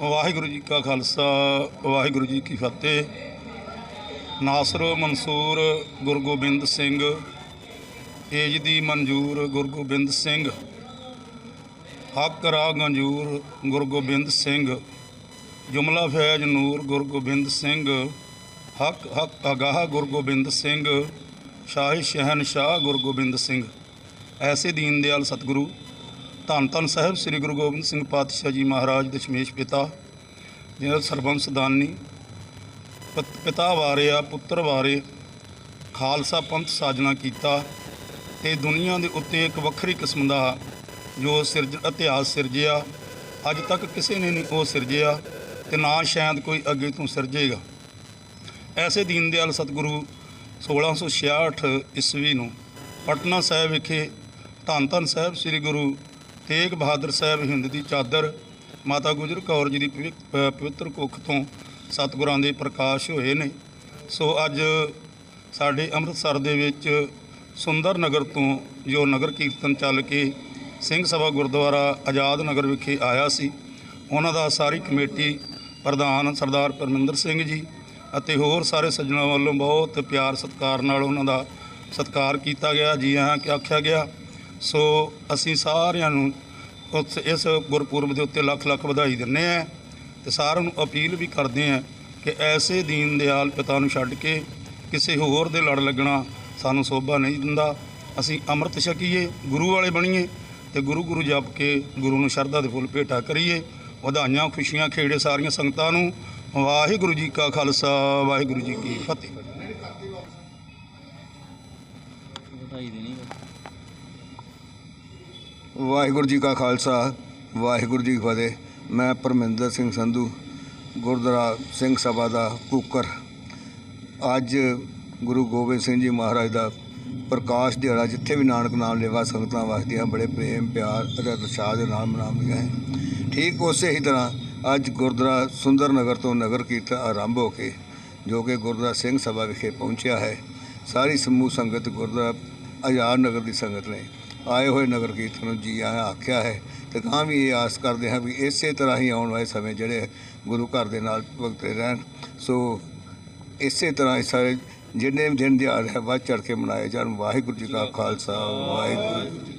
ਵਾਹਿਗੁਰੂ ਜੀ ਕਾ ਖਾਲਸਾ, ਵਾਹਿਗੁਰੂ ਜੀ ਕੀ ਫਤਿਹ। ਨਾਸਰ ਮਨਸੂਰ ਗੁਰੂ ਗੋਬਿੰਦ ਸਿੰਘ, ਏਜ ਦੀ ਮਨਜੂਰ ਗੁਰੂ ਗੋਬਿੰਦ ਸਿੰਘ। ਹੱਕ ਰਾ ਗੰਜੂਰ ਗੁਰੂ ਗੋਬਿੰਦ ਸਿੰਘ। ਜੁਮਲਾ ਫੈਜ ਨੂਰ ਗੁਰੂ ਗੋਬਿੰਦ ਸਿੰਘ। ਹੱਕ ਹੱਕ ਅਗਾਹ ਗੁਰੂ ਗੋਬਿੰਦ ਸਿੰਘ। ਸ਼ਾਹੀ ਸ਼ਹਿਨਸ਼ਾਹ ਗੁਰੂ ਗੋਬਿੰਦ ਸਿੰਘ। ਐਸੇ ਦੀਨ ਦਿਆਲ ਸਤਿਗੁਰੂ ਧੰਨ ਧੰਨ ਸਾਹਿਬ, ਸ੍ਰੀ ਗੁਰੂ ਗੋਬਿੰਦ ਸਿੰਘ ਪਾਤਸ਼ਾਹ ਜੀ ਮਹਾਰਾਜ ਦਸ਼ਮੇਸ਼ ਪਿਤਾ ਜਿਹਨਾਂ ਸਰਬੰਸ ਦਾਨੀ, ਪਤ- ਪਿਤਾ ਵਾਰਿਆ ਪੁੱਤਰ ਵਾਰੇ, ਖਾਲਸਾ ਪੰਥ ਸਾਜਨਾ ਕੀਤਾ ਤੇ ਦੁਨੀਆ ਦੇ ਉੱਤੇ ਇੱਕ ਵੱਖਰੀ ਕਿਸਮ ਦਾ ਜੋ ਸਿਰਜ, ਇਤਿਹਾਸ ਸਿਰਜਿਆ, ਅੱਜ ਤੱਕ ਕਿਸੇ ਨੇ ਨਹੀਂ ਉਹ ਸਿਰਜਿਆ ਤੇ ਨਾ ਸ਼ਾਇਦ ਕੋਈ ਅੱਗੇ ਤੋਂ ਸਿਰਜੇਗਾ। ਐਸੇ ਦੀਨ ਦਿਆਲ ਸਤਿਗੁਰੂ 1666 ਈਸਵੀ ਨੂੰ ਪਟਨਾ ਸਾਹਿਬ ਵਿਖੇ ਧੰਨ ਧੰਨ ਸਾਹਿਬ, ਸ੍ਰੀ ਗੁਰੂ ਤੇਗ ਬਹਾਦਰ ਸਾਹਿਬ ਹਿੰਦ ਦੀ ਚਾਦਰ ਮਾਤਾ ਗੁਜਰ ਕੌਰ ਜੀ ਦੀ ਪਵਿ- ਪਵਿੱਤਰ ਕੁੱਖ ਤੋਂ ਸਤਿਗੁਰਾਂ ਦੇ ਪ੍ਰਕਾਸ਼ ਹੋਏ ਨੇ। ਸੋ ਅੱਜ ਸਾਡੇ ਅੰਮ੍ਰਿਤਸਰ ਦੇ ਵਿੱਚ ਸੁੰਦਰ ਨਗਰ ਤੋਂ ਜੋ ਨਗਰ ਕੀਰਤਨ ਚੱਲ ਕੇ ਸਿੰਘ ਸਭਾ ਗੁਰਦੁਆਰਾ ਆਜ਼ਾਦ ਨਗਰ ਵਿਖੇ ਆਇਆ ਸੀ, ਉਹਨਾਂ ਦਾ ਸਾਰੀ ਕਮੇਟੀ ਪ੍ਰਧਾਨ ਸਰਦਾਰ ਪਰਮਿੰਦਰ ਸਿੰਘ ਜੀ ਅਤੇ ਹੋਰ ਸਾਰੇ ਸੱਜਣਾਂ ਵੱਲੋਂ ਬਹੁਤ ਪਿਆਰ ਸਤਿਕਾਰ ਨਾਲ ਉਹਨਾਂ ਦਾ ਸਤਿਕਾਰ ਕੀਤਾ ਗਿਆ। ਜੀ ਆਇਆਂ ਕਿ ਆਖਿਆ ਗਿਆ। ਸੋ ਅਸੀਂ ਸਾਰਿਆਂ ਨੂੰ ਉਸ ਇਸ ਗੁਰਪੁਰਬ ਦੇ ਉੱਤੇ ਲੱਖ ਲੱਖ ਵਧਾਈ ਦਿੰਦੇ ਆ ਤੇ ਸਾਰਿਆਂ ਨੂੰ ਅਪੀਲ ਵੀ ਕਰਦੇ ਆ ਕਿ ਐਸੇ ਦੀਨ ਦਿਆਲ ਪਿਤਾ ਨੂੰ ਛੱਡ ਕੇ ਕਿਸੇ ਹੋਰ ਦੇ ਲੜ ਲੱਗਣਾ ਸਾਨੂੰ ਸੋਭਾ ਨਹੀਂ ਦਿੰਦਾ। ਅਸੀਂ ਅੰਮ੍ਰਿਤ ਛਕੀਏ, ਗੁਰੂ ਵਾਲੇ ਬਣੀਏ ਤੇ ਗੁਰੂ ਗੁਰੂ ਜਪ ਕੇ ਗੁਰੂ ਨੂੰ ਸ਼ਰਧਾ ਦੇ ਫੁੱਲ ਭੇਟਾ ਕਰੀਏ। ਵਧਾਈਆਂ, ਖੁਸ਼ੀਆਂ, ਖੇੜੇ ਸਾਰੀਆਂ ਸੰਗਤਾਂ ਨੂੰ ਵਾਹਿਗੁਰੂ ਜੀ ਕਾ ਖਾਲਸਾ, ਵਾਹਿਗੁਰੂ ਜੀ ਕੀ ਫਤਿਹ। ਵਧਾਈ ਦੇਣੀ ਵਾਹਿਗੁਰੂ ਜੀ ਕਾ ਖਾਲਸਾ, ਵਾਹਿਗੁਰੂ ਜੀ ਕੀ ਫਤਿਹ। ਮੈਂ ਪਰਮਿੰਦਰ ਸਿੰਘ ਸੰਧੂ, ਗੁਰਦੁਆਰਾ ਸਿੰਘ ਸਭਾ ਦਾ ਕੁੱਕਰ ਅੱਜ ਗੁਰੂ ਗੋਬਿੰਦ ਸਿੰਘ ਜੀ ਮਹਾਰਾਜ ਦਾ ਪ੍ਰਕਾਸ਼ ਦਿਹਾੜਾ, ਜਿੱਥੇ ਵੀ ਨਾਨਕ ਨਾਮ ਲੇਵਾ ਸੰਗਤਾਂ ਵਸਦੀਆਂ, ਬੜੇ ਪ੍ਰੇਮ, ਪਿਆਰ ਅਤੇ ਉਤਸ਼ਾਹ ਦੇ ਨਾਲ ਮਨਾਉਂਦੀਆਂ ਹੈ ਠੀਕ ਉਸੇ ਹੀ ਤਰ੍ਹਾਂ ਅੱਜ ਗੁਰਦੁਆਰਾ ਸੁੰਦਰ ਨਗਰ ਤੋਂ ਨਗਰ ਕੀਰਤਨ ਆਰੰਭ ਹੋ ਕੇ, ਜੋ ਕਿ ਗੁਰਦੁਆਰਾ ਸਿੰਘ ਸਭਾ ਵਿਖੇ ਪਹੁੰਚਿਆ ਹੈ। ਸਾਰੀ ਸਮੂਹ ਸੰਗਤ ਗੁਰਦੁਆਰਾ ਆਜ਼ਾਦ ਨਗਰ ਦੀ ਸੰਗਤ ਨੇ। ਆਏ ਹੋਏ ਨਗਰ ਕੀਰਤਨ ਨੂੰ ਜੀ ਆਇਆਂ ਆਖਿਆ ਹੈ ਤੇ ਤਾਂ ਵੀ ਇਹ ਆਸ ਕਰਦੇ ਹਾਂ ਵੀ ਇਸੇ ਤਰ੍ਹਾਂ ਹੀ ਆਉਣ ਵਾਲੇ ਸਮੇਂ ਜਿਹੜੇ ਗੁਰੂ ਘਰ ਦੇ ਨਾਲ ਭਗਤੇ ਰਹਿਣ। ਸੋ ਇਸੇ ਤਰ੍ਹਾਂ ਇਹ ਸਾਰੇ ਜਿੰਨੇ ਵੀ ਦਿਨ ਦਿਹਾੜੇ ਹੈ, ਵੱਧ ਚੜ੍ਹ ਕੇ ਮਨਾਏ ਜਾਣ। ਵਾਹਿਗੁਰੂ ਜੀ ਕਾ ਖਾਲਸਾ, ਵਾਹਿਗੁਰੂ